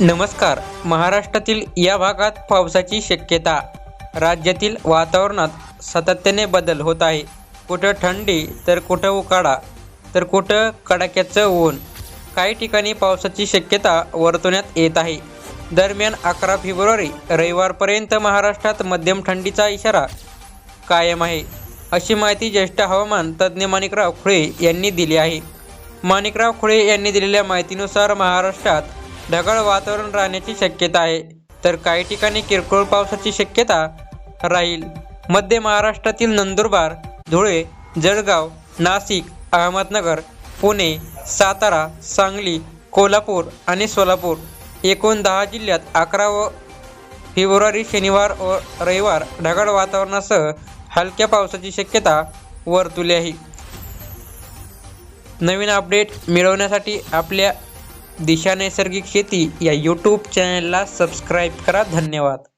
नमस्कार. महाराष्ट्रातील या भागात पावसाची शक्यता. राज्यातील वातावरणात सातत्याने बदल होत आहे. कुठं थंडी तर कुठं उकाडा तर कुठं कडाक्याचं ऊन. काही ठिकाणी पावसाची शक्यता वर्तवण्यात येत आहे. दरम्यान अकरा फेब्रुवारी रविवारपर्यंत महाराष्ट्रात मध्यम थंडीचा इशारा कायम आहे. अशी माहिती ज्येष्ठ हवामान तज्ज्ञ माणिकराव खुळे यांनी दिली आहे. माणिकराव खुळे यांनी दिलेल्या माहितीनुसार महाराष्ट्रात ढगाळ वातावरण राहण्याची शक्यता आहे. तर काही ठिकाणी किरकोळ पावसाची शक्यता राहील. मध्य महाराष्ट्रातील नंदुरबार धुळे जळगाव नाशिक अहमदनगर पुणे सातारा सांगली कोल्हापूर आणि सोलापूर. एकूण दहा जिल्ह्यात अकरा व फेब्रुवारी शनिवार व रविवार ढगाळ वातावरणासह हलक्या पावसाची शक्यता वर्तुली आहे. नवीन अपडेट मिळवण्यासाठी आपल्या दिशा नैसर्गिक शेती या यूट्यूब चॅनलला सबस्क्राईब करा. धन्यवाद.